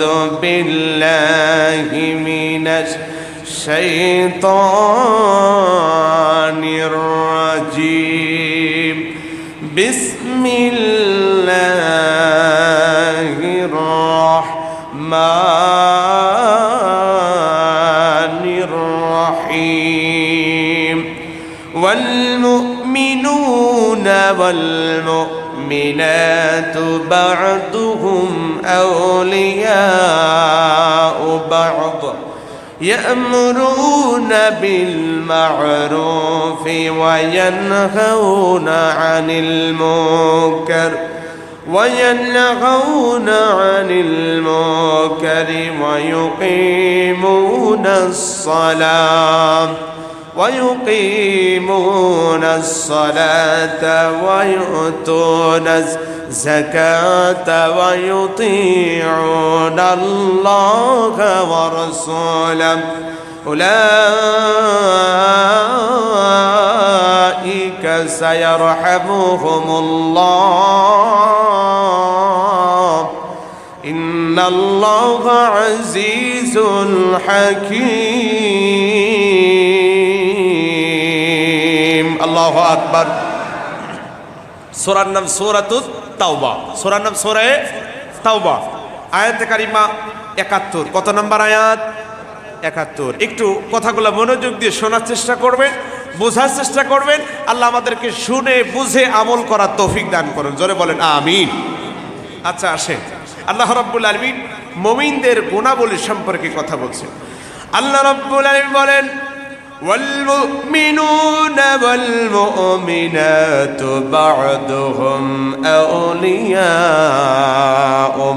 أعوذ بالله من الشيطان الرجيم. بسم الله الرحمن الرحيم. والمؤمنون والمؤمنات بعضهم أولياء بعض يأمرون بالمعروف وينهون عن المنكر وينهون عن المنكر ويقيمون الصلاة ويقيمون الصلاة ويؤتون الزكاة ويطيعون الله ورسوله. أولئك سيرحمهم الله. إن الله عزيز حكيم. আল্লাহ সোরার নাম তাওবা। সোরার নাম সোরায় তাওবা। আয়াত কারিমা একাত্তর। কত নম্বর আয়াত? একাত্তর। একটু কথাগুলো মনোযোগ দিয়ে শোনার চেষ্টা করবেন, বোঝার চেষ্টা করবেন। আল্লাহ আমাদেরকে শুনে, বুঝে, আমল করার তৌফিক দান করেন। জোরে বলেন, আমিন। আচ্ছা আসে আল্লাহ রব্বুল আলমিন মমিনদের গুণাবলী সম্পর্কে কথা বলছে আল্লাহ রব্বুল আলমিন বলেন والمؤمنون والمؤمنات بعضهم أولياء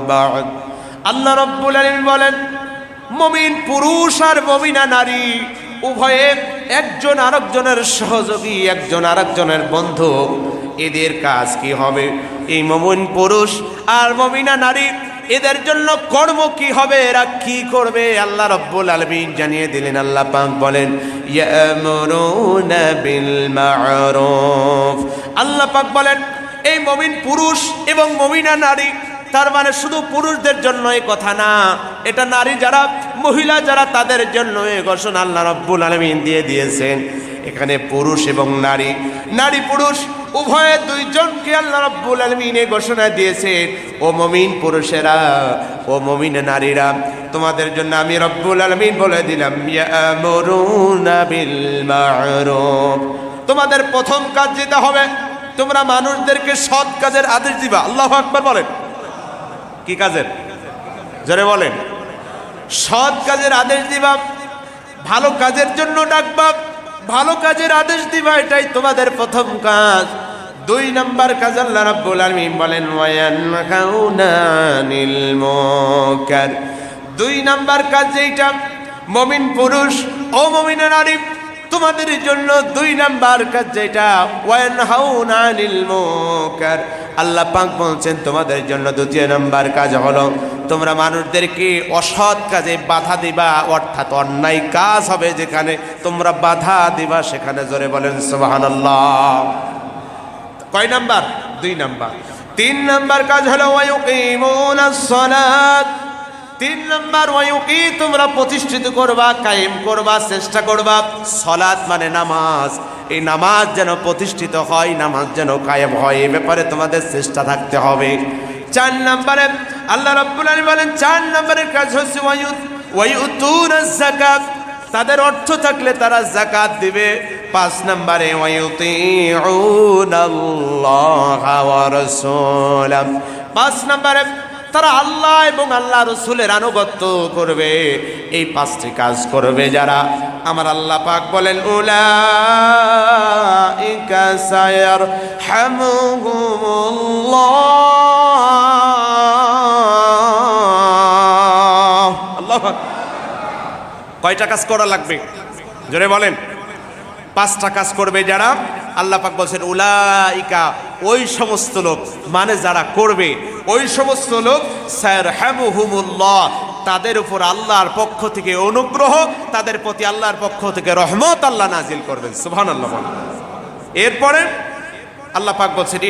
بعض আল্লাহ রব্বুল আলমিন বলেন মমিন পুরুষ আর মমিনা নারী উভয়ে একজন আরেকজনের সহযোগী একজন আরেকজনের বন্ধু এদের কাজ কি হবে এই মমিন পুরুষ আর মমিনা নারী এদের জন্য কর্ম কি হবে? এরা কি করবে? আল্লাহ রব্বুল আলমিন জানিয়ে দিলেন, আল্লাহ পাক বলেন আল্লাহ পাক বলেন, এই মমিন পুরুষ এবং মমিনা নারী, তার মানে শুধু পুরুষদের জন্য এই কথা না, এটা নারী যারা, মহিলা যারা তাদের জন্য এই ঘোষণা আল্লাহ রব্বুল আলমিন দিয়ে দিয়েছেন। এখানে পুরুষ এবং নারী। নারী পুরুষ, উভয়ে দুইজনকে আল্লাহ রব্বুল আলমিন ঘোষণা দিয়েছেন, ও মমিন পুরুষেরা, ও মমিন নারীরা, তোমাদের জন্য আমি রব্বুল আলমিন বলে দিলাম তোমাদের প্রথম কাজ যেটা হবে, তোমরা মানুষদেরকে সৎ কাজের আদেশ দিবা। আল্লাহ আকবার বলেন। কি কাজের? জোরে বলেন। সৎ কাজের আদেশ দিবা, ভালো কাজের জন্য ডাকবা ভালো কাজের আদেশ দিবা, এটাই তোমাদের প্রথম কাজ। দুই নম্বর কাজ আল্লাহ রাব্বুল আলামিন বলেন, ওয়ায়ানহাউনা আনিল মুনকার। দুই নাম্বার কাজ যেটা মমিন পুরুষ, ও মমিনা নারী তোমাদের জন্য দুই নাম্বার কাজ যেটা, ওয়ানহাউনা আনিল মুনকার। আল্লাহ পাক বলছেন, তোমাদের জন্য দ্বিতীয় নাম্বার কাজ হলো, তোমরা মানুষদেরকে অসৎ কাজে বাধা দিবা, অর্থাৎ অন্যায় কাজ হবে যেখানে তোমরা বাধা দিবা, সেখানে জোরে বলেন, সুবহানাল্লাহ। কয় নাম্বার? দুই নাম্বার। তিন নাম্বার কাজ হলো ওয়ায়ুকিমুনাস সালাত। তিন নাম্বার ওয়ায়ুকি তোমরা প্রতিষ্ঠিত করবা, কায়েম করবা, চেষ্টা করবা। সলাৎ মানে নামাজ। এই নামাজ যেন প্রতিষ্ঠিত হয়, নামাজ যেন কায়েম হয়, এ ব্যাপারে তোমাদের চেষ্টা থাকতে হবে। চার নম্বরে, আল্লাহ রাব্বুল আলামিন বলেন, চার নম্বরের কাজ হচ্ছে ওয়ায়ুত ওয়ায়ুতুনাজ যাকাত। তাদের অর্থ থাকলে তারা জাকাত দিবে। পাঁচ নম্বরে পাঁচ নম্বরে তারা আল্লাহ এবং আল্লাহ রসুলের আনুগত্য করবে। এই পাঁচটি কাজ করবে যারা। আমার আল্লাহ পাক বলেন কয়টা কাজ করা লাগবে? জোরে বলেন। পাঁচটা কাজ করবে যারা। আল্লাহ পাক বলছেন, উলাইকা, ওই সমস্ত লোক মানে যারা করবে, ওই সমস্ত লোক স্যার হ্যামুহুমুল্লাহ তাদের উপর আল্লাহর পক্ষ থেকে অনুগ্রহ, তাদের প্রতি আল্লাহর পক্ষ থেকে রহমত আল্লাহ নাজিল করবেন। সুবহানাল্লাহ আল্লাহ এরপরে আল্লাহ পাক বলছেন